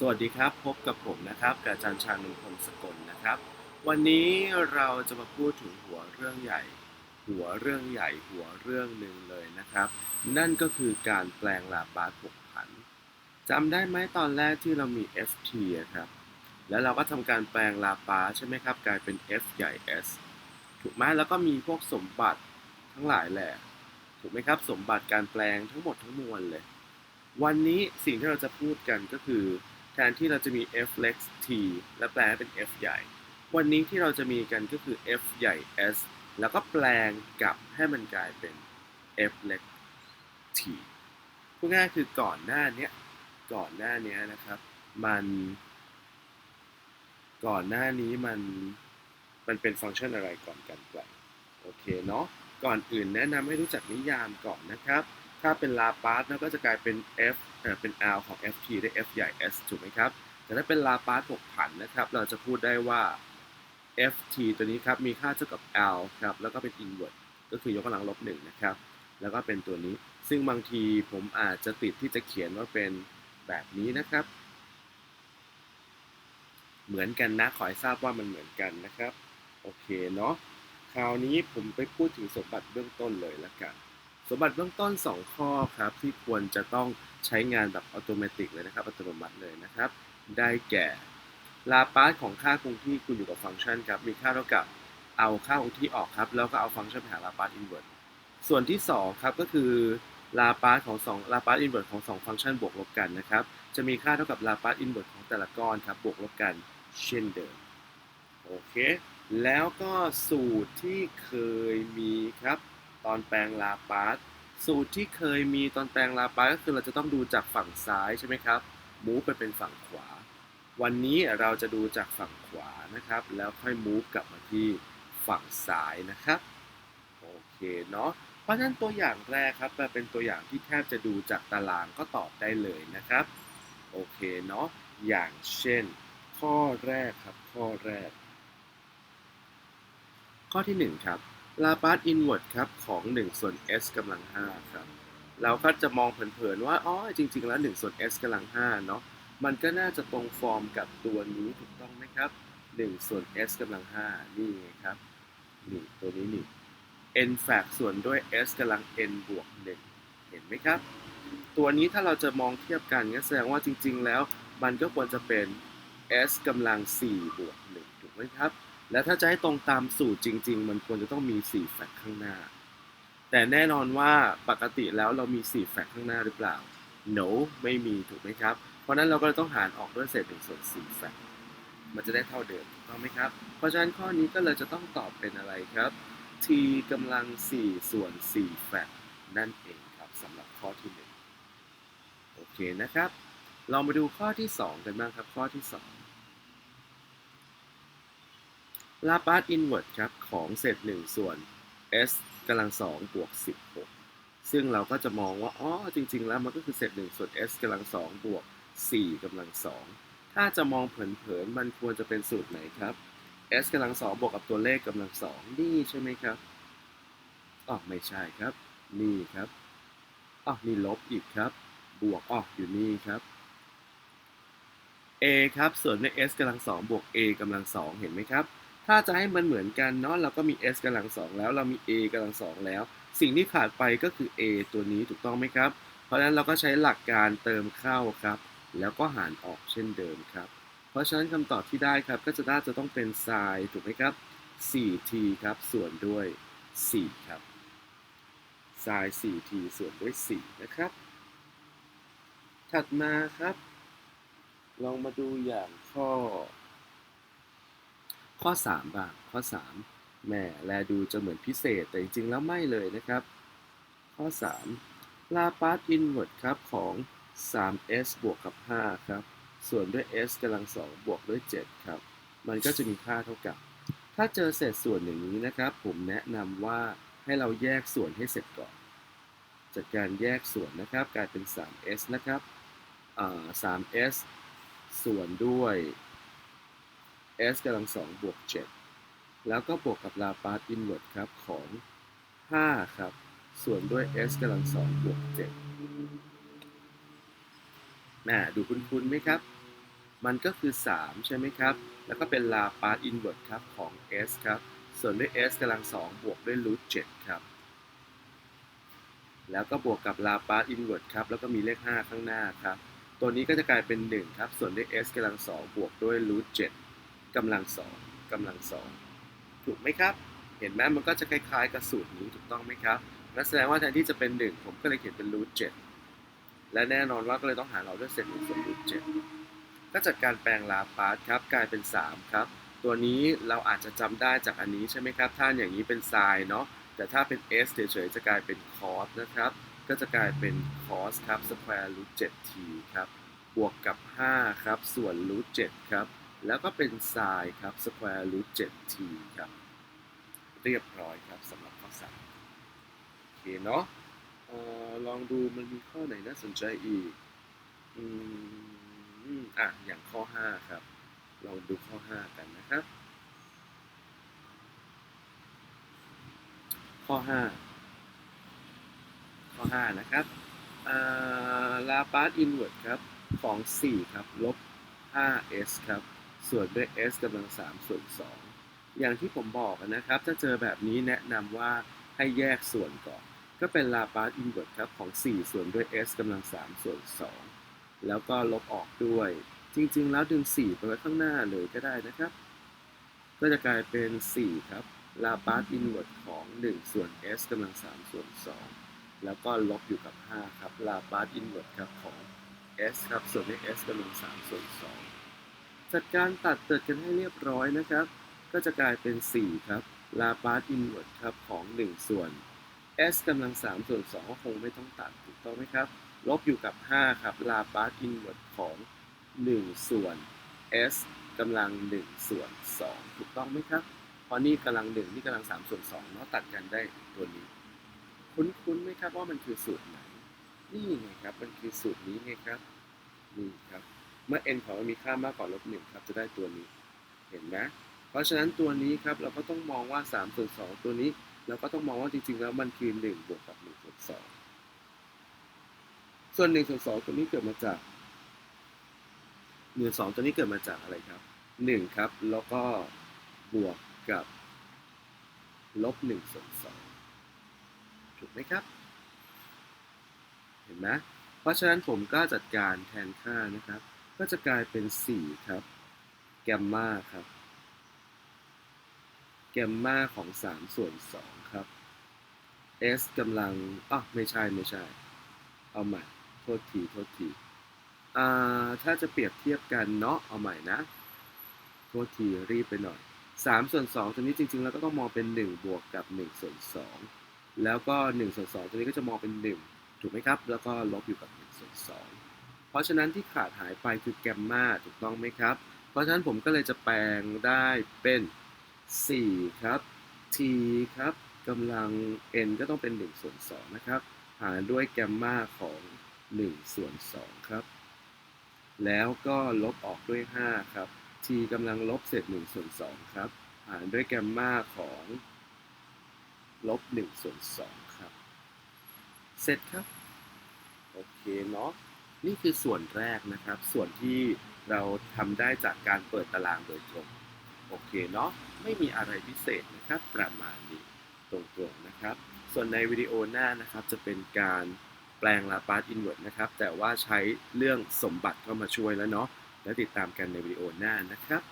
สวัสดีครับ พบกับผมนะครับกบอาจารย์ชานุพงศกลนะครับ วันนี้เราจะมาพูดถึงหัวเรื่องใหญ่ หัวเรื่องใหญ่หัวเรื่องหนึ่งเลยนะครับ นั่นก็คือการแปลงลาปาสผกผันจำได้ไหมตอนแรกที่เรามี ft อะครับ แล้วเราก็ทำการแปลงลาปาใช่ไหมครับ กลายเป็น f ใหญ่ s ถูกไหมแล้วก็มีพวกสมบัติทั้งหลายแหละถูกไหมครับ สมบัติการแปลงทั้งหมดทั้งมวลเลย วันนี้สิ่งที่เราจะพูดกันก็คือ แทนที่เราจะมี f leg t และแปลงให้เป็น f ใหญ่ วันนี้ที่เราจะมีกันก็คือ f ใหญ่ s แล้วก็แปลงกลับให้มันกลายเป็น f leg t พูดง่ายคือก่อนหน้านี้ก่อนหน้านี้นะครับ มัน ก่อนหน้านี้มันมันเป็นฟังก์ชันอะไรก่อนการแปลงโอเคเนาะก่อนอื่นแนะนำให้รู้จักนิยามก่อนนะครับ ถ้าเป็นลาปาสก็จะกลายเป็น f เป็น l ของ ft ได้ f ใหญ่ s ถูกไหมครับแต่ถ้าเป็นลาปาสผกผันนะครับ เราจะพูดได้ว่า ft ตัวนี้ครับ มีค่าเท่ากับ l ครับ แล้วก็เป็น inverse ก็คือยกกำลังลบหนึ่งนะครับ แล้วก็เป็นตัวนี้ ซึ่งบางทีผมอาจจะติดที่จะเขียนว่าเป็นแบบนี้นะครับ เหมือนกันนะ ขอให้ทราบว่ามันเหมือนกันนะครับ โอเคเนาะ คราวนี้ผมไปพูดถึงสมบัติเบื้องต้นเลยละกัน สมบัติเบื้องต้น 2 ข้อครับที่ควรจะต้องใช้งานแบบอัตโนมัติเลยนะครับอัตโนมัติเลยนะครับ ได้แก่ลาปาสของค่าคงที่คุณอยู่กับฟังก์ชันครับมีค่าเท่ากับเอาค่าคงที่ออกครับ แล้วก็เอาฟังก์ชันไปหาลาปาสอินเวอร์สส่วนที่ 2 ครับก็คือลาปาสของ2ลาปาสอินเวอร์สของ 2 ฟังก์ชันบวกลบกันนะครับ จะมีค่าเท่ากับลาปาสอินเวอร์สของแต่ละก้อนครับบวกลบกันเช่นเดิมโอเคแล้วก็สูตรที่เคยมีครับ ตอนแปลงลาปาสสูตรที่เคยมีตอนแปลงลาปาสก็คือเราจะต้องดูจากฝั่งซ้ายใช่ไหมครับมูฟไปเป็นฝั่งขวา วันนี้เราจะดูจากฝั่งขวานะครับ แล้วค่อยมูฟกลับมาที่ฝั่งซ้ายนะครับโอเคเนาะเพราะฉะนั้นตัวอย่างแรกครับเป็นตัวอย่างที่แทบจะดูจากตารางก็ตอบได้เลยนะครับโอเคเนาะอย่างเช่น ข้อแรกครับข้อแรก ข้อที่ 1 ครับ ลาปาสอินเวอร์สครับของ1ส่วน s กำลัง5ครับเราก็จะมองเผินๆว่าอ๋อจริง ๆ แล้ว1ส่วน s กำลัง5เนาะมันก็น่าจะตรงฟอร์มกับตัวนี้ถูกต้องไหมครับ1ส่วน s กำลัง5นี่ไงครับนี่ตัวนี้นี่ n แฟกส่วนด้วย s กำลัง n บวก1เห็นไหมครับ ตัวนี้ถ้าเราจะมองเทียบกันก็แสดงว่าจริง ๆ แล้ว มันก็ควรจะเป็น s กำลัง4บวก1ถูกไหมครับ และถ้าจะให้ตรงตามสูตรจริง ๆ มันควรจะต้องมี4แฟกต์ข้างหน้า แต่แน่นอนว่าปกติแล้วเรามี4แฟกต์ข้างหน้าหรือเปล่า no ไม่มีถูกไหมครับ เพราะนั้นเราก็ต้องหารออกด้วยเศษ1ส่วน4แฟกต์มันจะได้เท่าเดิมถูกต้องไหมครับ เพราะฉะนั้นข้อนี้ก็เลยจะต้องตอบเป็นอะไรครับ t กำลัง 4 ส่วน4แฟกต์นั่นเองครับสำหรับข้อที่ 1 โอเคนะครับ เรามาดูข้อที่ 2 กันบ้างครับข้อที่ 2 ลาปาสอินเวอร์สครับของเศษ1ส่วน s กำลัง2บวก16 ซึ่งเราก็จะมองว่าอ๋อจริง ๆ แล้วมันก็คือเศษ1ส่วน s กำลัง2บวก4กำลัง2ถ้าจะมองเผินๆมันควรจะเป็นสูตรไหนครับ s กำลัง2บวกกับตัวเลขกำลัง2นี่ใช่ไหมครับอ๋อไม่ใช่ครับ นี่ครับอ๋อนี่ลบอีกครับ บวกอ๋ออยู่นี่ครับ a ครับส่วนด้วย s กำลัง2บวก a กำลัง2เห็นไหมครับ ถ้าจะให้มันเหมือนกันเนาะเราก็มี s กำลัง2แล้ว เรามี a กำลัง2แล้ว สิ่งที่ขาดไปก็คือ a ตัวนี้ถูกต้องไหมครับ เพราะฉะนั้นเราก็ใช้หลักการเติมเข้าครับ แล้วก็หารออกเช่นเดิมครับ เพราะฉะนั้นคำตอบที่ได้ครับก็จะน่าจะต้องเป็นไซน์ถูกไหมครับ 4t ครับส่วนด้วย 4 ครับไซน์ 4t ส่วนด้วย 4 นะครับ ถัดมาครับ ลองมาดูอย่างข้อ ข้อ 3 บ้าง ข้อ 3แหม่แลดูจะเหมือนพิเศษ แต่จริงๆแล้วไม่เลยนะครับ ข้อ 3 ลาปาสอินเวอร์สครับของ 3s บวกกับ 5 ครับ ส่วนด้วย s กำลัง 2 บวกด้วย 7 ครับ มันก็จะมีค่าเท่ากับ ถ้าเจอเศษส่วนอย่างนี้นะครับ ผมแนะนำว่าให้เราแยกส่วนให้เสร็จก่อน จากการแยกส่วนนะครับ กลายเป็น 3s นะครับ 3s ส่วนด้วย s กำลัง2บวก 7 แล้วก็บวกกับลาปาสอินเวอร์สครับของ 5 ครับ ส่วนด้วย s กำลัง2บวก7น่าดูคุ้นๆไหมครับ มันก็คือ 3 ใช่ไหมครับ แล้วก็เป็นลาปาร์ตอินเวอร์ครับของ s ครับ ส่วนด้วย s กำลัง2บวกด้วยรูท7ครับ แล้วก็บวกกับลาปาร์ตอินเวอร์ครับ แล้วก็มีเลข 5 ข้างหน้าครับ ตัวนี้ก็จะกลายเป็น 1 ครับ ส่วนด้วย s กำลัง2บวกด้วยรูท7 กำลัง2กำลัง2ถูกไหมครับ เห็นไหมมันก็จะคล้ายๆกับสูตรนี้ถูกต้องไหมครับนั่นแสดงว่าแทนที่จะเป็น 1 ผมก็เลยเขียนเป็นรูท7และแน่นอนว่าก็เลยต้องหาเราด้วยเศษ1ส่วนรูท7ก็จัดการแปลงลาปาร์ตครับกลายเป็น 3 ครับ ตัวนี้เราอาจจะจำได้จากอันนี้ใช่ไหมครับถ้าอย่างนี้เป็นไซน์เนาะแต่ถ้าเป็น s เฉยๆจะกลายเป็น cos นะครับก็จะกลายเป็น cos ครับ square root 7t ครับบวกกับ 5 ครับ ส่วน root 7ครับ แล้วก็เป็น sin ครับ square root 7t ครับ เรียบร้อยครับสำหรับข้อ3โอเคเนาะออลองดูมันมีข้อไหนน่าสนใจอีก อืมอะ อย่างข้อ 5 ครับ ลองดูข้อ 5 กันนะครับ ข้อ 5 ข้อ 5 นะครับลาปาร์ตอินเวอร์ครับ ของ 4 ครับ ลบ 5s ครับ ส่วนด้วย s กำลัง3ส่วน 2 อย่างที่ผมบอกนะครับ ถ้าเจอแบบนี้แนะนำว่าให้แยกส่วนก่อน ก็เป็นลาปาร์ตอินเวอร์ครับของ 4 ส่วนด้วย s กำลัง3ส่วน 2 แล้วก็ลบออกด้วย จริงๆ แล้วดึง 4 ไปไว้ข้างหน้าเลยก็ได้นะครับ ก็จะกลายเป็น 4 ครับลาปาร์ตอินเวอร์ของ 1 ส่วน s กำลัง3ส่วน 2 แล้วก็ลบอยู่กับ 5 ครับลาปาร์ตอินเวอร์ครับของ s ครับส่วนด้วย s กำลัง3ส่วน 2 จัดการตัดเติดกันให้เรียบร้อยนะครับ ก็จะกลายเป็น 4 ครับลาปาร์ตอินเวอร์ครับของ 1 ส่วน s กำลัง3ส่วน2คงไม่ต้องตัดถูกต้องไหมครับ ลบอยู่กับ 5 ครับลาปาร์ตอินเวอร์ของ 1 ส่วน s กำลัง 1 ส่วน 2 ถูกต้องไหมครับเพราะนี่กำลัง 1 นี่กำลัง 3 ส่วน2เนาะตัดกันได้ตัวนี้ คุ้นๆไหมครับว่ามันคือสูตรไหน นี่ไงครับ มันคือสูตรนี้ไงครับ นี่ครับ เมื่อ n ของมันมีค่ามากกว่าลบ1ครับ จะได้ตัวนี้ เห็นไหมเพราะฉะนั้นตัวนี้ครับเราก็ต้องมองว่า3ส่วน2ตัวนี้เราก็ต้องมองว่าจริงๆแล้วมันคือ1บวกกับ1ส่วน2ส่วน1ส่วน2ตัวนี้เกิดมาจาก1ส่วน2ตัวนี้เกิดมาจากอะไรครับ1ครับแล้วก็บวกกับลบ1ส่วน2ถูกไหมครับ เห็นไหมเพราะฉะนั้นผมก็จัดการแทนค่านะครับ ก็จะกลายเป็น 4 ครับ แกมมาครับ แกมมาของ 3 ส่วน 2 ครับ s กำลังอ๋อไม่ใช่ไม่ใช่ เอาใหม่ โทษที โทษทีอ่าถ้าจะเปรียบเทียบกันเนาะ เอาใหม่นะ โทษที รีบไปหน่อย 3 ส่วน 2 ตัวนี้จริง ๆ แล้วก็ต้องมองเป็น 1 บวกกับ 1 ส่วน 2 แล้วก็ 1 ส่วน 2 ตัวนี้ก็จะมองเป็น 1 ถูกไหมครับ แล้วก็ลบอยู่กับ1 เพราะฉะนั้นที่ขาดหายไปคือแกมมาถูกต้องไหมครับ เพราะฉะนั้นผมก็เลยจะแปลงได้เป็น 4 ครับ t ครับกำลัง n ก็ต้องเป็น1ส่วน2นะครับ หารด้วยแกมมาของ1ส่วน2ครับ แล้วก็ลบออกด้วย 5 ครับ t กำลังลบเศษ1ส่วน2ครับ หารด้วยแกมมาของลบ1ส่วน2ครับ เสร็จครับ โอเคเนาะ นี่คือส่วนแรกนะครับ ส่วนที่เราทำได้จากการเปิดตารางโดยตรงโอเคเนาะไม่มีอะไรพิเศษนะครับประมาณนี้ตรงๆนะครับ ส่วนในวิดีโอหน้านะครับจะเป็นการแปลงลาปาร์ตอินเวอร์นะครับ แต่ว่าใช้เรื่องสมบัติเข้ามาช่วยแล้วเนาะแล้วติดตามกันในวิดีโอหน้านะครับ